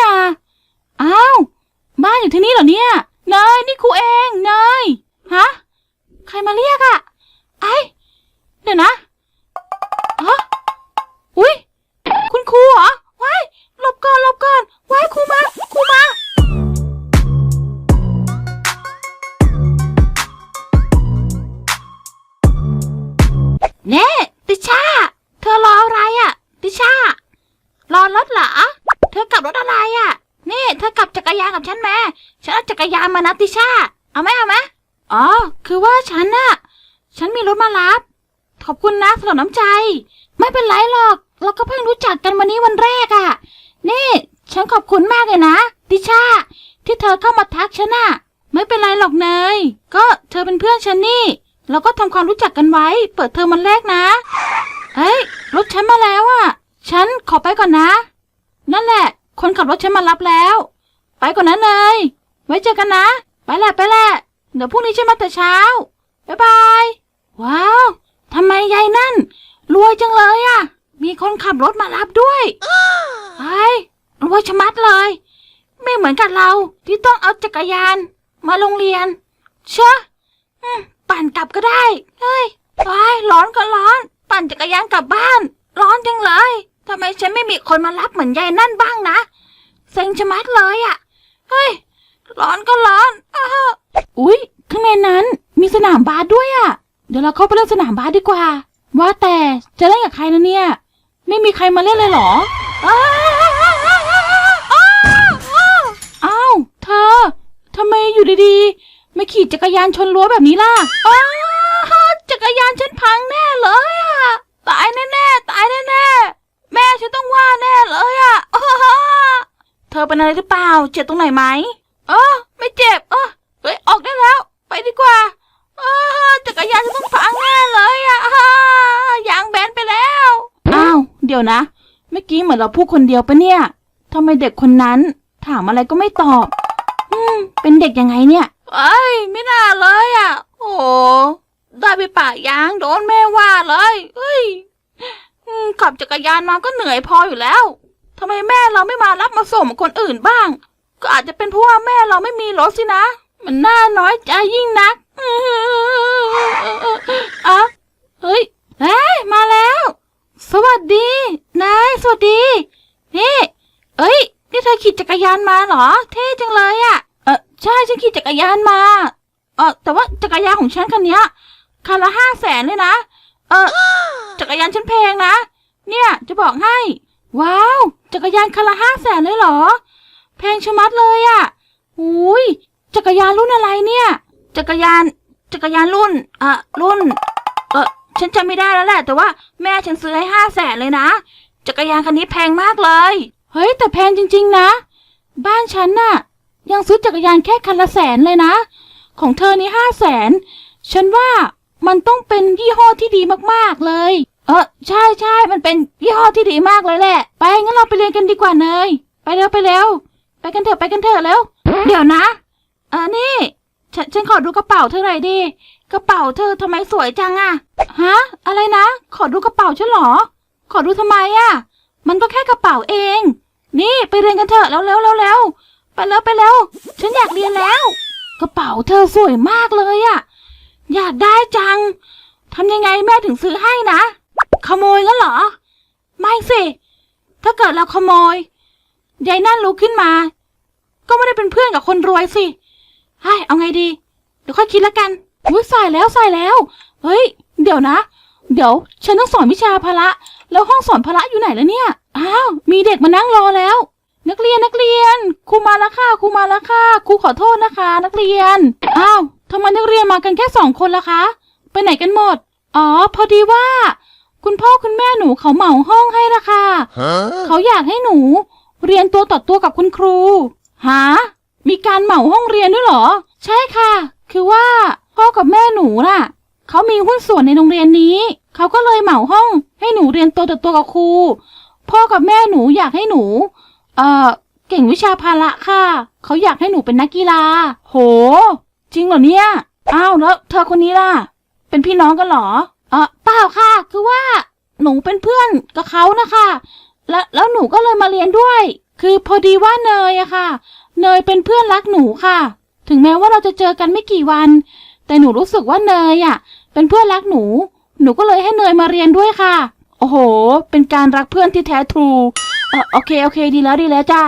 นาอ้าวบ้านอยู่ที่นี่เหรอเนี่ยเนยนี่ครูเองเนยฮะใครมาเรียกอะไอเดี๋ยวนะฮะอุ้ยคุณครูเหรอว้ายหลบก่อนหลบก่อนว้ายครูมาครูมาเน่ติชา เธอรออะไรอะติชารอรถเหรอ ธอกลับรถอะไรอะ นี่เธอกลับจักรยานกับฉันแม่ฉันเอาจักรยานมานะติชา เอาไหมเอาไหมอ๋อ คือว่าฉันน่ะ ฉันมีรถมารับ ขอบคุณนะสำหรับน้ำใจ ไม่เป็นไรหรอก เราก็เพิ่งรู้จักกันวันนี้วันแรกอะ่ะ นี่ ฉันขอบคุณมากเลยนะติชา ที่เธอเข้ามาทักฉันน่ะ ไม่เป็นไรหรอกเนย ก็เธอเป็นเพื่อนฉันนี่ เราก็ทำความรู้จักกันไว้ เปิดเทอมวันแรกนะเฮ้ย รถฉันมาแล้วอะ่ะ ฉันขอไปก่อนนะ นั่นแหละ คนขับรถฉันมารับแล้ว ไปก่อนนะเนยไว้เจอกันนะ ไปแหละไปแหละ เดี๋ยวพรุ่งนี้ฉันมาแต่เช้า บ๊ายบาย ว้าว ทำไมยายนั่น รวยจังเลยอะมีคนขับรถมารับด้วยไอ้รวยชะมัดเลย ไม่เหมือนกับเราที่ต้องเอาจักรยาน มาโรงเรียน เชอะอืมปั่นกลับก็ได้ เฮ้ยไอ้ร้อนก็ร้อน ปั่นจักรยานกลับบ้าน ร้อนจังเลย ทำไมฉันไม่มีคนมารับเหมือนยายนั่นบ้างนะเซ็งชะมัดเลยอะเฮ้ย ร้อนก็ร้อนอ้าวอุ๊ย ข้างในนั้นมีสนามบาสด้วยอะ่ะ เดี๋ยวเราเข้าไปเล่นสนามบาสดีกว่า ว่าแต่จะเล่นกับใครนะเนี่ย ไม่มีใครมาเล่นเลยเหรออ้าวอ้าวเธอทำไมอยู่ดีๆไม่ขี่จักรยานชนรั้วแบบนี้ล่ะอ้าวจักรยานฉันพังแน่เลยอะตายแน่ๆตายแน่ๆ แม่ฉันต้องว่าแน่เลยอะอ้าวเธอเป็นอะไรหรือเปล่า เจ็บตรงไหนไหมเออไม่เจ็บเออเฮ้ยออกได้แล้ว ไปดีกว่าเออจักรยานจะต้องพังแน่เลยอะอ่ายางแบนไปแล้วอ้าวเดี๋ยวนะ เมื่อกี้เหมือนเราพูดคนเดียวปะเนี่ยทำไมเด็กคนนั้น ถามอะไรก็ไม่ตอบ อืม เป็นเด็กยังไงเนี่ย เอ้ยไม่น่าเลยอะโอ้ได้ไปป่ายางโดนแม่ว่าเลยเฮ้ยอืม ขับจักรยานมาก็เหนื่อยพออยู่แล้วทำไมแม่เราไม่มารับมาส่งเหมือนคนอื่นบ้าง ก็อาจจะเป็นเพราะว่าแม่เราไม่มีรถสินะ มันน่าน้อยใจยิ่งนักอะเฮ้ยเฮ้ยมาแล้ว สวัสดี นาย สวัสดี นี่ เอ้ย นี่เธอขี่จักรยานมาเหรอ เท่จังเลยอะเออใช่ ฉันขี่จักรยานมาเออแต่ว่าจักรยานของฉันคันนี้คันละห้าแสนเลยนะ เออ จักรยานฉันแพงนะ เนี่ยจะบอกให้ ว้าว จักรยานคันละห้าแสนเลยเหรอ แพงชะมัดเลยอะ่ะอุ้ยจักรยานรุ่นอะไรเนี่ย จักรยาน จักรยานรุ่นเอะรุ่น เออฉันจำไม่ได้แล้วแหละ แต่ว่าแม่ฉันซื้อให้ห้าแสนเลยนะ จักรยานคันนี้แพงมากเลย เฮ้ย แต่แพงจริง ๆ นะ บ้านฉันน่ะ ยังซื้อจักรยานแค่คันละแสนเลยนะ ของเธอนี่ห้าแสน ฉันว่า มันต้องเป็นยี่ห้อที่ดีมากๆเลย เออใช่ใช่มันเป็นยี่ห้อที่ดีมากเลยแหละ ไปงั้นเราไปเรียนกันดีกว่าเนยไปเร็วไปเร็วไปกันเถอะไปกันเถอะเร็วเดี๋ยวนะเออนี่ฉันฉันขอดูกระเป๋าเธอหน่อยดิกระเป๋าเธอทำไมสวยจังอะฮะ อะไรนะ ขอดูกระเป๋าฉันเหรอ ขอดูทำไมอะมันก็แค่กระเป๋าเอง นี่ไปเรียนกันเถอะแล้วแล้วแล้วแล้วไปแล้วไปแล้วฉันอยากเรียนแล้ว กระเป๋าเธอสวยมากเลยอะ อยากได้จัง ทำยังไงแม่ถึงซื้อให้นะ ขโมยงั้นเหรอ ไม่สิ ถ้าเกิดเราขโมย ยายนั่นรู้ขึ้นมา ก็ไม่ได้เป็นเพื่อนกับคนรวยสิให้เอาไงดี เดี๋ยวค่อยคิดละกันอุ้ยใส่แล้วใส่แล้ว เฮ้ย เดี๋ยวนะ เดี๋ยว ฉันต้องสอนวิชาพละ แล้วห้องสอนพละอยู่ไหนแล้วเนี่ย อ้าว มีเด็กมานั่งรอแล้ว นักเรียนนักเรียน ครูมาแล้วค่ะ ครูมาแล้วค่ะ ครูขอโทษนะคะ นักเรียน อ้าว ทำไมนักเรียนมากันแค่สองคนล่ะคะ ไปไหนกันหมด อ๋อ พอดีว่า คุณพ่อคุณแม่หนูเขาเหมาห้องให้ละค่ะ Huh? เขาอยากให้หนู เรียนตัวต่อตัวกับคุณครู หา มีการเหมาห้องเรียนด้วยเหรอ ใช่ค่ะ คือว่า พ่อกับแม่หนูน่ะ เขามีหุ้นส่วนในโรงเรียนนี้ เขาก็เลยเหมาห้อง ให้หนูเรียนตัวต่อตัวกับครู พ่อกับแม่หนูอยากให้หนู เอ่อ เก่งวิชาพละค่ะ เขาอยากให้หนูเป็นนักกีฬา โห จริงเหรอเนี่ย อ้าวแล้ว เธอคนนี้ล่ะ เป็นพี่น้องกันเหรอเออเปล่าค่ะ คือว่า หนูเป็นเพื่อนกับเขานะคะ แล้วแล้วหนูก็เลยมาเรียนด้วย คือพอดีว่าเนยอะค่ะ เนยเป็นเพื่อนรักหนูค่ะ ถึงแม้ว่าเราจะเจอกันไม่กี่วัน แต่หนูรู้สึกว่าเนยอะเป็นเพื่อนรักหนู หนูก็เลยให้เนยมาเรียนด้วยค่ะ โอ้โห เป็นการรักเพื่อนที่แท้ทรูเออโอเคโอเค ดีแล้วดีแล้วจ้า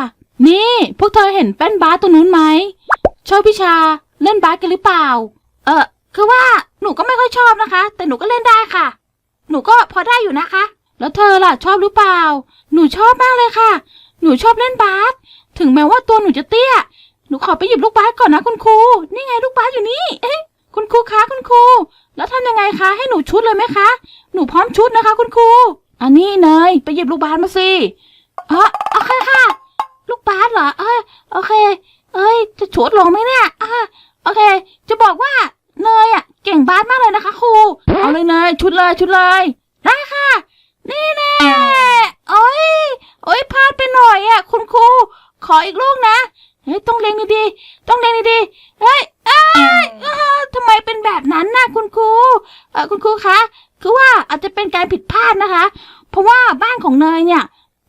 นี่ พวกเธอเห็นแป้นบาสตัวนู้นไหมชอบพิชา เล่นบาสกันหรือเปล่า เออคือว่าหนูก็ไม่ค่อยชอบนะคะ แต่หนูก็เล่นได้ค่ะ หนูก็พอได้อยู่นะคะ แล้วเธอล่ะชอบหรือเปล่า หนูชอบมากเลยค่ะ หนูชอบเล่นบาสถึงแม้ว่าตัวหนูจะเตี้ย หนูขอไปหยิบลูกบาสก่อนนะคุณครู นี่ไงลูกบาสอยู่นี่ เอ๊ะคุณครูคะคุณครู แล้วทำยังไงคะ ให้หนูชุดเลยไหมคะ หนูพร้อมชุดนะคะ คุณครู อันนี้เนยไปหยิบลูกบาสมาสิเออโอเคค่ะ ลูกบาสเหรอ เอ้ยโอเค เอ้ย จะชุดลงไหมเนี่ยอ่า โอเค จะบอกว่าเนยอะ เก่งบาสมากเลยนะคะครู เอาเลยเนยชุดเลยชุดเลย ได้ค่ะ นี่แน่โอ้ยโอ้ยพลาดไปหน่อยอะ คุณครู ขออีกลูกนะ เฮ้ยต้องเล็งดีๆต้องเล็งดีๆเฮ้ยเอ้ยทำไมเป็นแบบนั้นน่ะคุณครูเออคุณครูคะคือว่าอาจจะเป็นการผิดพลาดนะคะ เพราะว่าบ้านของเนยเนี่ย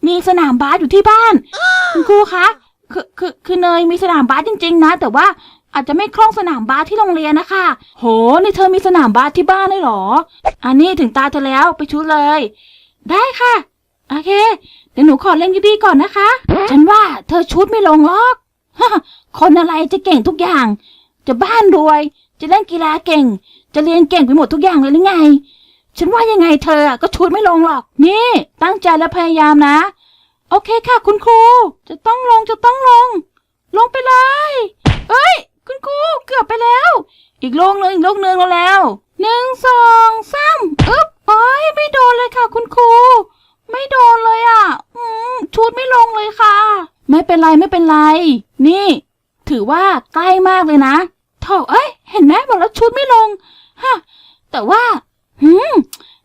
มีสนามบาสอยู่ที่บ้าน คุณครูคะคือคือคือเนยมีสนามบาสจริง ๆ นะ แต่ว่า อาจจะไม่คล่องสนามบาสที่โรงเรียนนะคะ โห นี่เธอมีสนามบาสที่บ้านเลยเหรอ อันนี้ถึงตาเธอแล้วไปชุดเลย ได้ค่ะ โอเค เดี๋ยวหนูขอเล่นดีๆก่อนนะคะ ฉันว่าเธอชุดไม่ลงหรอก คนอะไรจะเก่งทุกอย่าง จะบ้านรวย จะเล่นกีฬาเก่ง จะเรียนเก่งไปหมดทุกอย่างเลยหรือไง ฉันว่ายังไงเธอก็ชุดไม่ลงหรอก นี่ ตั้งใจและพยายามนะ โอเคค่ะ คุณครู จะต้องลงจะต้องลง ลงไปเลย เอ้ย คุณครูเกือบไปแล้ว อีกโลงหนึ่งอีกโลงหนึ่งแล้วหนึ่งสองสามอึ๊บโอ้ยไม่โดนเลยค่ะ คุณครู ไม่โดนเลยอะ อืมชุดไม่ลงเลยค่ะ ไม่เป็นไรไม่เป็นไร นี่ ถือว่าใกล้มากเลยนะโถเอ้ย เห็นไหมบอกแล้วชุดไม่ลงฮะแต่ว่า หืม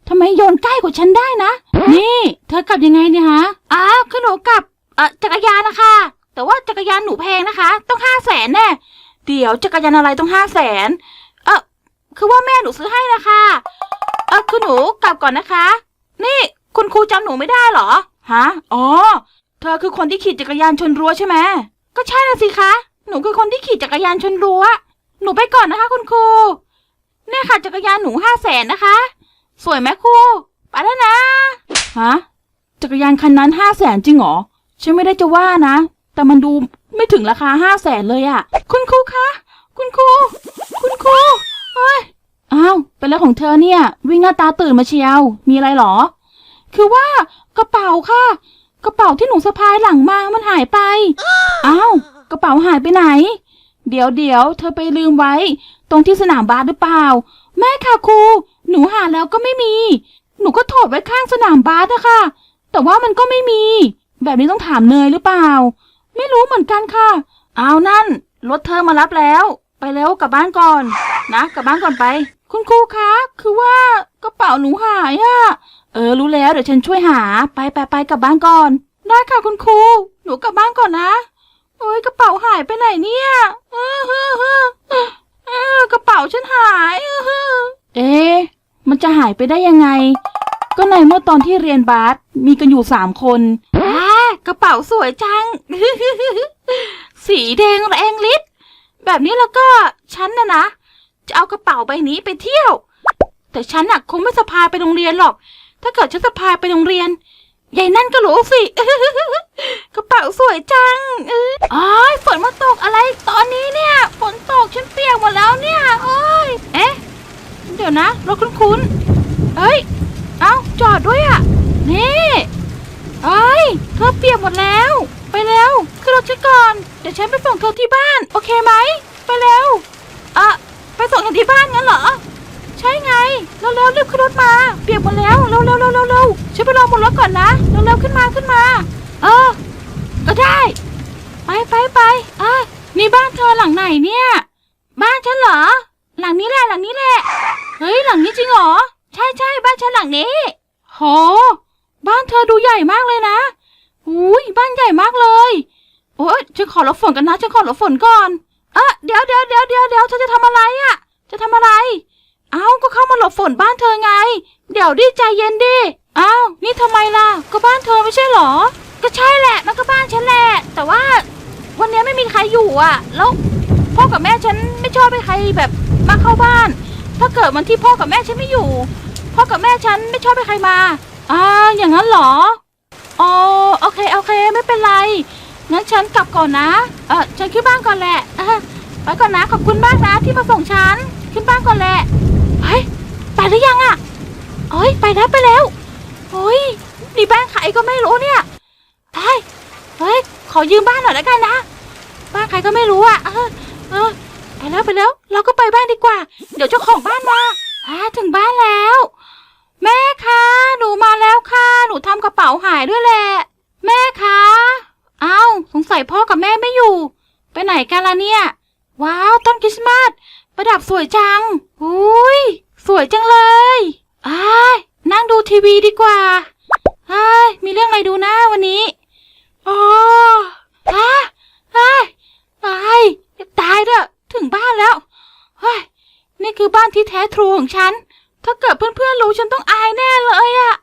ทำไมโยนใกล้กว่าฉันได้นะ นี่ เธอกลับยังไงเนี่ยฮะอ้าวคือหนูกลับเอ่อจักรยานนะคะ แต่ว่าจักรยานหนูแพงนะคะ ต้องห้าแสนแน่ เดี๋ยวจักรยานอะไรต้องห้าแสนเออคือว่าแม่หนูซื้อให้นะคะเออคือหนูกลับก่อนนะคะ นี่คุณครูจำหนูไม่ได้เหรอฮะอ๋อ เธอคือคนที่ขี่จักรยานชนรั้วใช่ไหมก็ใช่นะสิคะหนูคือคนที่ขี่จักรยานชนรั้ว หนูไปก่อนนะคะ คุณครูเนี่ยค่ะจักรยานหนูห้าแสนนะคะ สวยไหมครูไปแล้วนะฮะจักรยานคันนั้นห้าแสนจริงเหรอฉันไม่ได้จะว่านะ แต่มันดูไม่ถึงราคาห้าแสนเลยอะคุณครูคะ คุณครู คุณครู เฮ้ย อ้าว เป็นแล้วของเธอเนี่ย วิ่งหน้าตาตื่นมาเชียว มีอะไรเหรอ คือว่ากระเป๋าค่ะ กระเป๋าที่หนูสะพายหลังมา มันหายไป อ้าว กระเป๋าหายไปไหน เดี๋ยวเดี๋ยวเธอไปลืมไว้ ตรงที่สนามบาสหรือเปล่า แม่ค่ะครู หนูหาแล้วก็ไม่มี หนูก็ถอดไว้ข้างสนามบาสอะค่ะ แต่ว่ามันก็ไม่มี แบบนี้ต้องถามเนยหรือเปล่า ไม่รู้เหมือนกันค่ะ เอานั่น รถเธอมารับแล้ว ไปแล้วกลับบ้านก่อน นะกลับบ้านก่อนไป คุณครูคะ คือว่ากระเป๋าหนูหายอะเออรู้แล้วเดี๋ยวฉันช่วยหา ไปไปไปกลับบ้านก่อน ได้ค่ะคุณครู หนูกลับบ้านก่อนนะโอ้ยกระเป๋าหายไปไหนเนี่ยเออเออเออเออกระเป๋าฉันหายเออเอ๊ะมันจะหายไปได้ยังไง ก็ในเมื่อตอนที่เรียนบาสมีกันอยู่สามคน กระเป๋าสวยจัง สีแดงแรงฤทธิ์แบบนี้แล้วก็ฉันนะนะ จะเอากระเป๋าใบนี้ไปเที่ยว แต่ฉันน่ะคงไม่สะพายไปโรงเรียนหรอก ถ้าเกิดฉันสะพายไปโรงเรียนยายนั่นก็รู้สิ กระเป๋าสวยจังอออ้ายฝนมาตกอะไรตอนนี้เนี่ย ฝนตกฉันเปียกหมดแล้วเนี่ยโอ้ยเอ๊ะ เดี๋ยวนะรถคุ้นๆเอ้ย เอ้าจอดด้วยอะ นี่ เอ้ยเธอเปียกหมดแล้ว ไปเร็วขึ้นรถฉันก่อน เดี๋ยวฉันไปส่งเธอที่บ้าน โอเคไหม ไปเร็วอะไปส่งกันที่บ้านงั้นเหรอ ใช่ไงเร็วๆรีบขึ้นรถมา เปียกหมดแล้วเร็วๆเร็วๆเร็วๆฉันไปรอบนรถก่อนนะเร็วๆขึ้นมาขึ้นมา เออ ก็ได้ ไปไปไปอะนี่บ้านเธอหลังไหนเนี่ย บ้านฉันเหรอ หลังนี้แหละหลังนี้แหละ เฮ้ยหลังนี้จริงเหรอ ใช่ใช่บ้านฉันหลังนี้ โห บ้านเธอดูใหญ่มากเลยนะอุ้ยบ้านใหญ่มากเลย โอ้ยฉันขอหลบฝนกันนะฉันขอหลบฝนก่อนเอะเดี๋ยวเดี๋ยวเดี๋ยวเดี๋ยวเดี๋ยวเธอจะทำอะไรอะ่ะ จะทำอะไร เอ้าก็เข้ามาหลบฝนบ้านเธอไง เดี๋ยวดิใจเย็นดิอ้าวนี่ทำไมล่ะ ก็บ้านเธอไม่ใช่หรอ ก็ใช่แหละมันก็บ้านฉันแหละ แต่ว่า วันนี้ไมีใครอยู่อะ แล้วพ่อกับแม่ฉันไม่ชอบให้ใครแบบมาเข้าบ้าน ถ้าเกิดวันที่พ่อกับแม่ฉันไม่อยู่ พ่อกับแม่ฉันไม่ชอบให้ใครมา อ่าอย่างนั้นเหรออ๋อโอเคโอเคไม่เป็นไร งั้นฉันกลับก่อนนะเออฉันขึ้นบ้านก่อนแหละอะไปก่อนนะขอบคุณมากนะที่มาส่งฉันขึ้นบ้านก่อนแหละเฮ้ยไปหรือยังอะเอ้ยไปแล้วไปแล้วเฮ้ยนี่บ้านใครก็ไม่รู้เนี่ยเฮ้ยเฮ้ยขอยืมบ้านหน่อยแล้วกันนะบ้านใครก็ไม่รู้อะเออเออไปแล้วไปแล้ว เราก็ไปบ้านดีกว่า เดี๋ยวเจ้าของบ้านมาอ่าถึงบ้านแล้ว แม่คะหนูมาแล้วค่ะหนูทำกระเป๋าหายด้วยแหละ แม่คะอ้าวสงสัยพ่อกับแม่ไม่อยู่ ไปไหนกันล่ะเนี่ย ว้าวต้นคริสต์มาสประดับสวยจังอุ้ยสวยจังเลยอ้ายนั่งดูทีวีดีกว่าอ้ายมีเรื่องอะไรดูนะวันนี้อ๋ออ้าอ้ายอ้ายตายเถอะถึงบ้านแล้วเฮ้ยนี่คือบ้านที่แท้ทรูของฉัน ถ้าเกิดเพื่อนๆรู้ฉันต้องอายแน่เลยอะ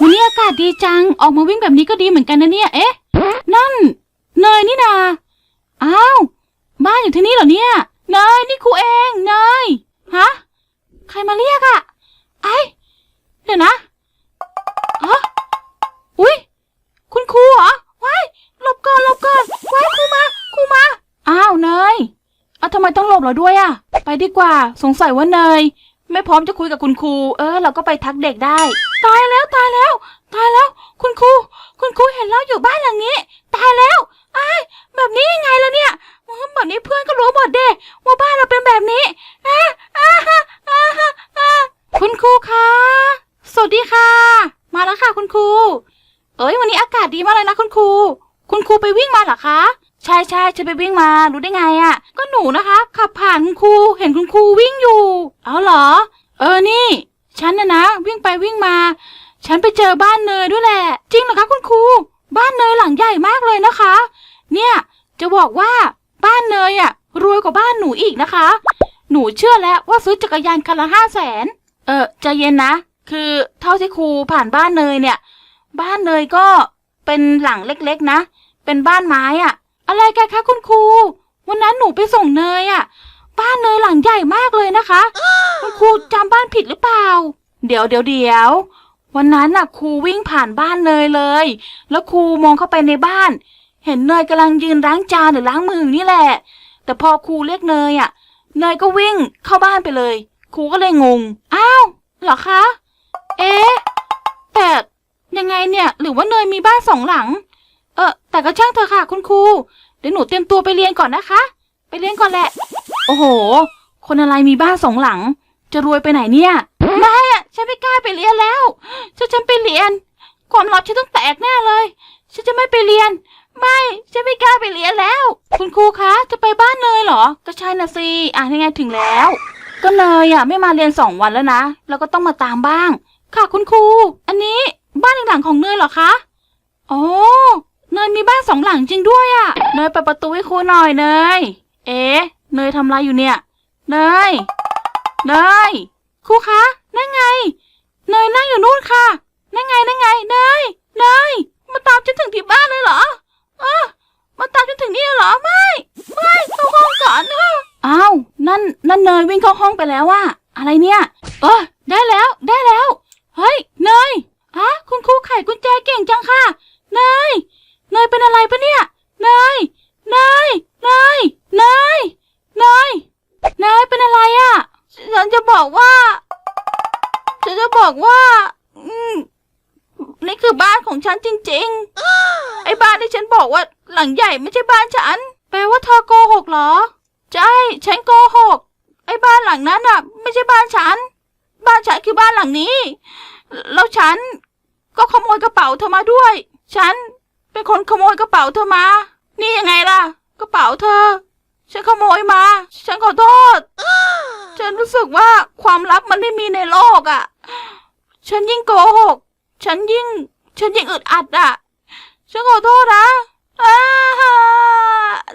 วันนี้อากาศดีจัง ออกมาวิ่งแบบนี้ก็ดีเหมือนกันนะเนี่ย เอ๊ะ นั่น เนยนี่นาอ้าว บ้านอยู่ที่นี่เหรอเนี่ย เนยนี่ครูเองเนย ฮะ ใครมาเรียกอะไอเดี๋ยวนะฮะอุ้ยคุณครูเหรอว้ายหลบก่อนหลบก่อนว้ายครูมา ครูมา อ้าวเนย เอาทำไมต้องหลบเราด้วยอะไปดีกว่า สงสัยว่าเนย ไม่พร้อมจะคุยกับคุณครู เออ เราก็ไปทักเด็กได้ ตายแล้วตายแล้ว ตายแล้ว คุณครู คุณครูเห็นเราอยู่บ้านหลังนี้ ตายแล้วไอ้ายแบบนี้ยังไงล่ะเนี่ยอืมแบบนี้เพื่อนก็รู้หมดเด้ว่าบ้านเราเป็นแบบนี้อ้าอ้าฮะอ้าฮะอ้าคุณครูคะสวัสดีค่ะ มาแล้วค่ะคุณครู เอ้ยวันนี้อากาศดีมากเลยนะคุณครู คุณครูไปวิ่งมาเหรอคะ ใช่ใช่ฉันไปวิ่งมา รู้ได้ไงอะ่ะ ก็หนูนะคะ ขับผ่านคุณครู เห็นคุณครูวิ่งอยู่ เอาเหรอ เออนี่ ฉันนะนะ วิ่งไปวิ่งมา ฉันไปเจอบ้านเนยด้วยแหละ จริงเหรอคะคุณครู บ้านเนยหลังใหญ่มากเลยนะคะ เนี่ย จะบอกว่าบ้านเนยอะรวยกว่าบ้านหนูอีกนะคะ หนูเชื่อแล้วว่าซื้อจักรยานคันละห้าแสนเออใจเย็นนะ คือเท่าที่ครูผ่านบ้านเนยเนี่ย บ้านเนยก็เป็นหลังเล็กๆนะ เป็นบ้านไม้อะ อะไรกันคะคุณครู วันนั้นหนูไปส่งเนยอะบ้านเนยหลังใหญ่มากเลยนะคะ คุณครูจำบ้านผิดหรือเปล่า เดี๋ยวเดี๋ยวเดี๋ยว วันนั้นน่ะครูวิ่งผ่านบ้านเนยเลย แล้วครูมองเข้าไปในบ้าน เห็นเนยกำลังยืนล้างจานหรือล้างมืออยู่นี่แหละ แต่พอครูเรียกเนยอะเนยก็วิ่งเข้าบ้านไปเลย ครูก็เลยงง อ้าวเหรอคะ เอ๊ะแต่ยังไงเนี่ย หรือว่าเนยมีบ้านสองหลัง เออแต่ก็ช่างเถอะค่ะ คุณครู เดี๋ยวหนูเตรียมตัวไปเรียนก่อนนะคะ ไปเรียนก่อนแหละ โอ้โห คนอะไรมีบ้านสองหลัง จะรวยไปไหนเนี่ย ไม่อะฉันไม่กล้าไปเรียนแล้วถ้าฉันไปเรียน ความลับฉันต้องแตกแน่เลย ฉันจะไม่ไปเรียน ไม่ฉันไม่กล้าไปเรียนแล้ว คุณครูคะ จะไปบ้านเนยเหรอ ก็ใช่นะสิอะยังไงถึงแล้ว ก็เนยอะไม่มาเรียนสองวันแล้วนะ แล้วก็ต้องมาตามบ้าง ค่ะคุณครู อันนี้บ้านอีกหลังของเนยเหรอคะ อ๋อ เนยมีบ้านสองหลังจริงด้วยอะเนยเปิดประตูให้ครูหน่อยเนย เอ๊ะเนยทำอะไรอยู่เนี่ย เนย เนยครูคะนั่นไง เนยนั่งอยู่นู่นค่ะนั่นไงนั่นไง เนย เนย มาตามฉันถึงที่บ้านเลยเหรอเออมาตามฉันถึงนี่เหรอไม่ไม่เข้าห้องก่อนเอออ้าวนั่นนั่นเนยวิ่งเข้าห้องไปแล้วว่ะอะไรเนี่ยเออได้แล้วได้แล้ว เฮ้ยเนยอะคุณครูไขกุญแจเก่งจังค่ะ เนย เนยเป็นอะไรปะเนี่ยเนยเนยเนยเนยเนยเนยเป็นอะไรอะ่ะ ฉันจะบอกว่า ฉันจะบอกว่า อืม นี่คือบ้านของฉันจริง ๆ ไอ้บ้านที่ฉันบอกว่าหลังใหญ่ไม่ใช่บ้านฉัน แปลว่าเธอโกหกเหรอ ใช่ ฉันโกหก ไอ้บ้านหลังนั้นอะ ไม่ใช่บ้านฉัน บ้านฉันคือบ้านหลังนี้ แล้วฉันก็ขโมยกระเป๋าเธอมาด้วย ฉัน เป็นคนขโมยกระเป๋าเธอมา นี่ยังไงล่ะ กระเป๋าเธอ ฉันขโมยมา ฉันขอโทษ ฉันรู้สึกว่าความลับมันไม่มีในโลกอะ่ะ ฉันยิ่งโกหก ฉันยิ่ง ฉันยิ่งอึดอัดอะ่ะ ฉันขอโทษนะอ้า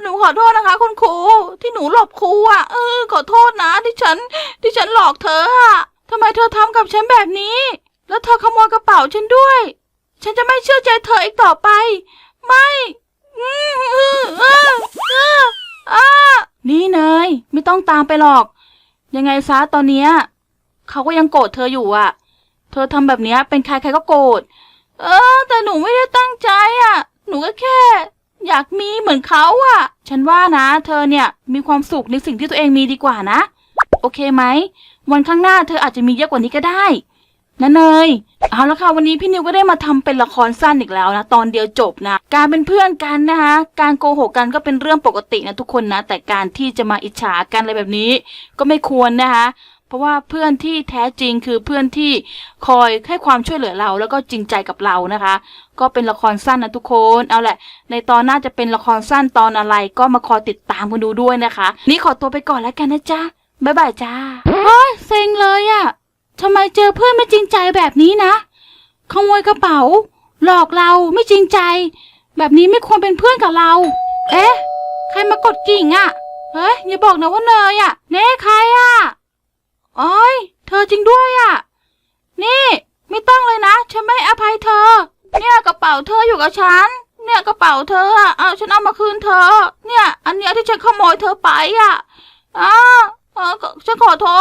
หนูขอโทษนะคะ คุณครูที่หนูหลบครูอะ่ะ เออ ขอโทษนะ ที่ฉัน ที่ฉันหลอกเธออะ่ะทำไมเธอทำกับฉันแบบนี้ แล้วเธอขโมยกระเป๋าฉันด้วย ฉันจะไม่เชื่อใจเธออีกต่อไป ไม่นี่เนยไม่ต้องตามไปหรอก ยังไงซะตอนเนี้ยเขาก็ยังโกรธเธออยู่อะ เธอทำแบบเนี้ยเป็นใครใครก็โกรธ เออ แต่หนูไม่ได้ตั้งใจอะ หนูก็แค่ อยากมีเหมือนเขาอะ ฉันว่านะ เธอเนี่ยมีความสุขในสิ่งที่ตัวเองมีดีกว่านะ โอเคไหม วันข้างหน้าเธออาจจะมีเยอะกว่านี้ก็ได้ นะเนยเอาละค่ะวันนี้พี่นิวก็ได้มาทำเป็นละครสั้นอีกแล้วนะตอนเดียวจบนะการเป็นเพื่อนกันนะคะการโกหกกันก็เป็นเรื่องปกตินะทุกคนนะ แต่การที่จะมาอิจฉากันอะไรแบบนี้ ก็ไม่ควรนะคะเพราะว่าเพื่อนที่แท้จริงคือเพื่อนที่คอยให้ความช่วยเหลือเรา แล้วก็จริงใจกับเรานะคะ ก็เป็นละครสั้นนะทุกคนเอาแหละ ในตอนหน้าจะเป็นละครสั้นตอนอะไร ก็มาคอยติดตามกันดูด้วยนะคะ นี่ขอตัวไปก่อนแล้วกันนะจ๊ะบ๊ายบายจ้าเฮ้ยเซ็งเลยอะ ทำไมเจอเพื่อนไม่จริงใจแบบนี้นะ ขโมยกระเป๋า หลอกเราไม่จริงใจ แบบนี้ไม่ควรเป็นเพื่อนกับเรา เอ๊ะ ใครมากดกิ่งอะ่ะ เฮ้ยอย่าบอกนะว่าเนยอะ่ะ เน่ใครอะ่ะโอ้ยเธอจริงด้วยอะ่ะ นี่ ไม่ต้องเลยนะ ฉันไม่อภัยเธอ เนี่ยกระเป๋าเธออยู่กับฉัน เนี่ยกระเป๋าเธออะเอาฉันเอามาคืนเธอ เนี่ย อันเนี้ยที่ฉันขโมยเธอไปอะ่ะอ้าเออฉันขอโทษ